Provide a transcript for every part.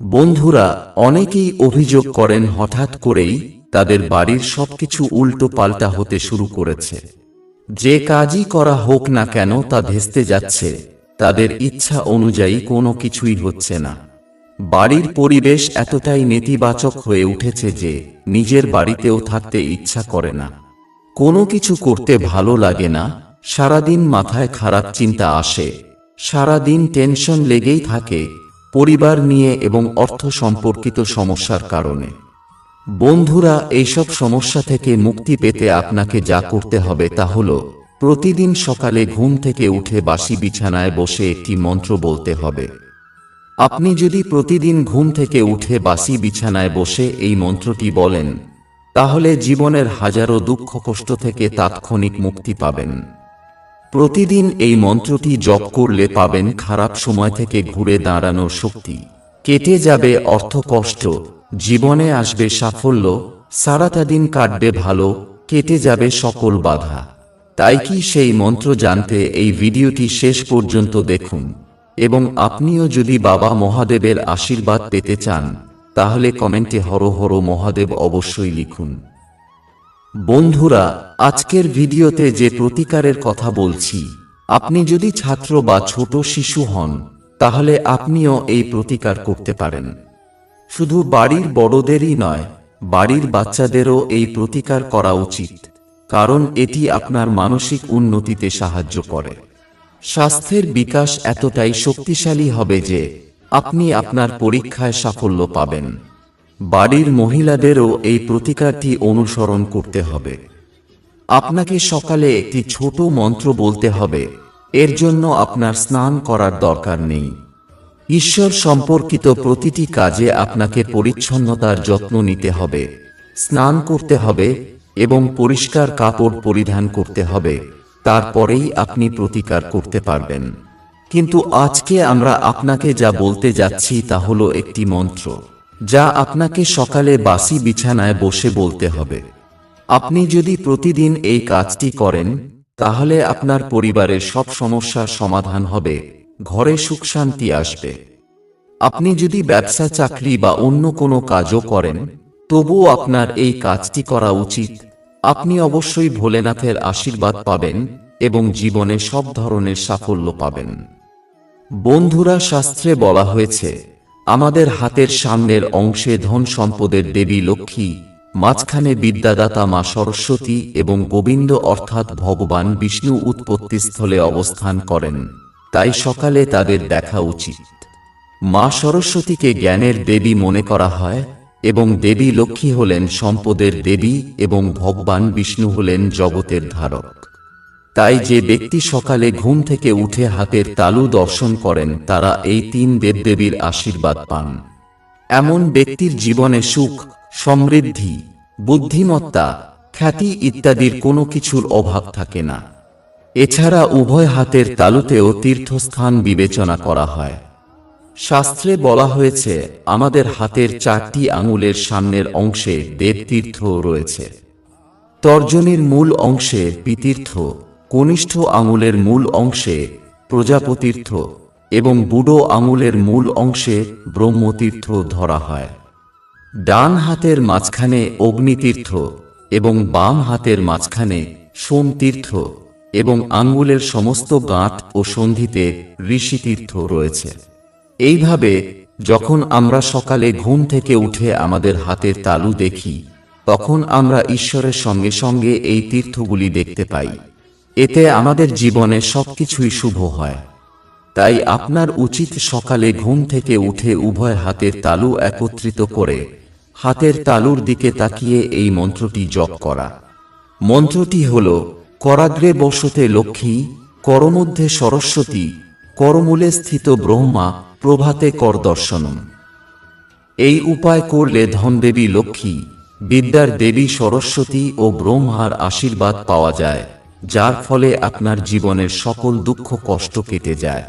বন্ধুরা, অনেকেই অভিযোগ করেন হঠাৎ করেই তাদের বাড়ির সবকিছু উল্টো পাল্টা হতে শুরু করেছে। যে কাজই করা হোক না কেন তা ভেস্তে যাচ্ছে, তাদের ইচ্ছা অনুযায়ী কোনো কিছুই হচ্ছে না। বাড়ির পরিবেশ এতটাই নেতিবাচক হয়ে উঠেছে যে নিজের বাড়িতেও থাকতে ইচ্ছা করে না। কোনো কিছু করতে ভালো লাগে না, সারাদিন মাথায় খারাপ চিন্তা আসে, সারাদিন টেনশন লেগেই থাকে পরিবার নিয়ে এবং অর্থ সম্পর্কিত সমস্যার কারণে। বন্ধুরা, এইসব সমস্যা থেকে মুক্তি পেতে আপনাকে যা করতে হবে তা হল, প্রতিদিন সকালে ঘুম থেকে উঠে বাসি বিছানায় বসে একটি মন্ত্র বলতে হবে। আপনি যদি প্রতিদিন ঘুম থেকে উঠে বাসি বিছানায় বসে এই মন্ত্রটি বলেন, তাহলে জীবনের হাজারো দুঃখ কষ্ট থেকে তাৎক্ষণিক মুক্তি পাবেন। প্রতিদিন এই মন্ত্রটি জপ করলে পাবেন খারাপ সময় থেকে ঘুরে দাঁড়ানোর শক্তি। কেটে যাবে অর্থ কষ্ট, জীবনে আসবে সাফল্য, সারাটা দিন কাটবে ভালো, কেটে যাবে সকল বাধা। তাই কি সেই মন্ত্র জানতে এই ভিডিওটি শেষ পর্যন্ত দেখুন। এবং আপনিও যদি বাবা মহাদেবের আশীর্বাদ পেতে চান, তাহলে কমেন্টে হর হর মহাদেব অবশ্যই লিখুন। বন্ধুরা, আজকের ভিডিওতে যে প্রতিকারের কথা বলছি, আপনি যদি ছাত্র বা ছোট শিশু হন, তাহলে আপনিও এই প্রতিকার করতে পারেন। শুধু বাড়ির বড়দেরই নয়, বাড়ির বাচ্চাদেরও এই প্রতিকার করা উচিত, কারণ এটি আপনার মানসিক উন্নতিতে সাহায্য করে। স্বাস্থ্যের বিকাশ এতটাই শক্তিশালী হবে যে, আপনি আপনার পরীক্ষায় সাফল্য পাবেন। বাড়ির মহিলাদেরও এই প্রতিকারটি অনুসরণ করতে হবে। আপনাকে সকালে একটি ছোট মন্ত্র বলতে হবে। এর জন্য আপনার স্নান করার দরকার নেই। ঈশ্বর সম্পর্কিত প্রতিটি কাজে আপনাকে পরিচ্ছন্নতার যত্ন নিতে হবে। স্নান করতে হবে এবং পরিষ্কার কাপড় পরিধান করতে হবে। তারপরেই আপনি প্রতিকার করতে পারবেন। কিন্তু আজকে আমরা আপনাকে যা বলতে যাচ্ছি তা হলো একটি মন্ত্র। যা আপনাকে সকালে বাসি বিছানায় বসে বলতে হবে। আপনি যদি প্রতিদিন এই কাজটি করেন, তাহলে আপনার পরিবারের সব সমস্যার সমাধান হবে, ঘরে সুখ শান্তি আসবে। আপনি যদি ব্যবসা, চাকরি বা অন্য কোনো কাজও করেন, তবুও আপনার এই কাজটি করা উচিত। আপনি অবশ্যই ভোলেনাথের আশীর্বাদ পাবেন এবং জীবনে সব ধরনের সাফল্য পাবেন। বন্ধুরা, শাস্ত্রে বলা হয়েছে আমাদের হাতের সামনের অংশে ধন সম্পদের দেবী লক্ষ্মী, মাঝখানে বিদ্যাদাতা মা সরস্বতী এবং গোবিন্দ অর্থাৎ ভগবান বিষ্ণু উৎপত্তিস্থলে অবস্থান করেন। তাই সকালে তাদের দেখা উচিত। মা সরস্বতীকে জ্ঞানের দেবী মনে করা হয় এবং দেবী লক্ষ্মী হলেন সম্পদের দেবী এবং ভগবান বিষ্ণু হলেন জগতের ধারক। তাই যে ব্যক্তি সকালে ঘুম থেকে উঠে হাতের তালু দর্শন করেন, তারা এই তিন দেবদেবীর আশীর্বাদ পান। এমন ব্যক্তির জীবনে সুখ, সমৃদ্ধি, বুদ্ধিমত্তা, খ্যাতি ইত্যাদির কোনো কিছুর অভাব থাকে না। এছাড়া উভয় হাতের তালুতেও তীর্থস্থান বিবেচনা করা হয়। শাস্ত্রে বলা হয়েছে, আমাদের হাতের চারটি আঙুলের সামনের অংশে দেবতীর্থ রয়েছে। তর্জনীর মূল অংশে পিতীর্থ। কনিষ্ঠ আঙুলের মূল অংশে প্রজাপতীর্থ এবং বুড়ো আঙুলের মূল অংশে ব্রহ্মতীর্থ ধরা হয়। ডান হাতের মাঝখানে অগ্নিতীর্থ এবং বাম হাতের মাঝখানে সোমতীর্থ এবং আঙ্গুলের সমস্ত গাঁত ও সন্ধিতে ঋষিতীর্থ রয়েছে। এইভাবে যখন আমরা সকালে ঘুম থেকে উঠে আমাদের হাতের তালু দেখি, তখন আমরা ঈশ্বরের সঙ্গে সঙ্গে এই তীর্থগুলি দেখতে পাই। এতে আমাদের জীবনে সবকিছুই শুভ হয়। তাই আপনার উচিত সকালে ঘুম থেকে উঠে উভয় হাতের তালু একত্রিত করে হাতের তালুর দিকে তাকিয়ে এই মন্ত্রটি জপ করা। মন্ত্রটি হল, করাগ্রে বসতে লক্ষ্মী, করমধ্যে সরস্বতী, করমূলে স্থিত ব্রহ্মা, প্রভাতে কর দর্শনম। এই উপায় করলে ধনদেবী লক্ষ্মী, বিদ্যার দেবী সরস্বতী ও ব্রহ্মার আশীর্বাদ পাওয়া যায়। যার ফলে আপনার জীবনের সকল দুঃখ, কষ্ট কেটে যায়।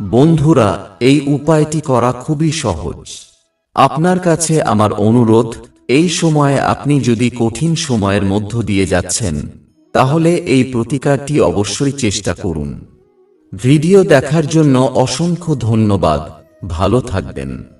বন্ধুরা, এই উপায়টি করা খুবই সহজ। আপনার কাছে আমার অনুরোধ, এই সময়ে আপনি যদি কঠিন সময়ের মধ্য দিয়ে যাচ্ছেন, তাহলে এই প্রতিকারটি অবশ্যই চেষ্টা করুন। ভিডিও দেখার জন্য অসংখ্য ধন্যবাদ। ভালো থাকবেন।